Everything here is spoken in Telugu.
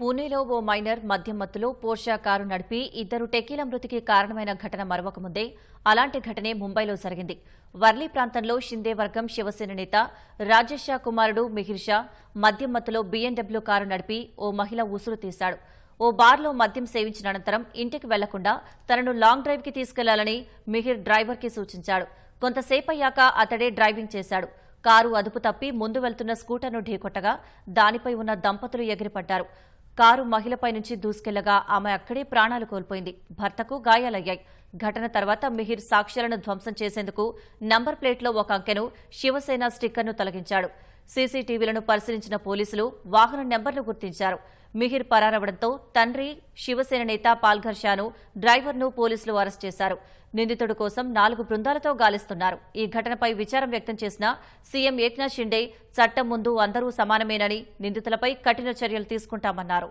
పూణేలో ఓ మైనర్ మద్యం మత్తులో పోర్షా కారు నడిపి ఇద్దరు టెకీల మృతికి కారణమైన ఘటన మరవకముందే అలాంటి ఘటనే ముంబైలో జరిగింది. వర్లీ ప్రాంతంలో షిందే వర్గం శివసేన నేత రాజేష్ షా కుమారుడు మిహిర్ షా మద్యం మత్తులో బీఎండబ్ల్యూ కారు నడిపి ఓ మహిళ ఉసురు తీశాడు. ఓ బార్లో మద్యం సేవించిన అనంతరం ఇంటికి వెళ్ళకుండా తనను లాంగ్ డ్రైవ్కి తీసుకెళ్ళాలని మిహిర్ డ్రైవర్కి సూచించాడు. కొంతసేపయ్యాక అతడే డ్రైవింగ్ చేశాడు. కారు అదుపు తప్పి ముందు వెళ్తున్న స్కూటర్ను ఢీకొట్టగా దానిపై ఉన్న దంపతులు ఎగిరిపడ్డారు. కారు మహిళపై నుంచి దూసుకెళ్ళగా ఆమె అక్కడే ప్రాణాలు కోల్పోయింది. భర్తకు గాయాలయ్యాయి. ఘటన తర్వాత మిహిర్ సాక్ష్యాలను ధ్వంసం చేసేందుకు నంబర్ ప్లేట్లో ఒక అంకెను శివసేన స్టిక్కర్ను తొలగించాడు. సీసీటీవీలను పరిశీలించిన పోలీసులు వాహన నెంబర్లు గుర్తించారు. మిహిర్ పరారవడంతో తండ్రి శివసేన నేత పాల్ఘర్ షాను డ్రైవర్ను పోలీసులు అరెస్ట్ చేశారు. నిందితుడు కోసం నాలుగు బృందాలతో గాలిస్తున్నారు. ఈ ఘటనపై విచారం వ్యక్తం చేసిన సీఎం ఏక్నాథ్ షిండే చట్టం ముందు అందరూ సమానమేనని నిందితులపై కఠిన చర్యలు తీసుకుంటామన్నారు.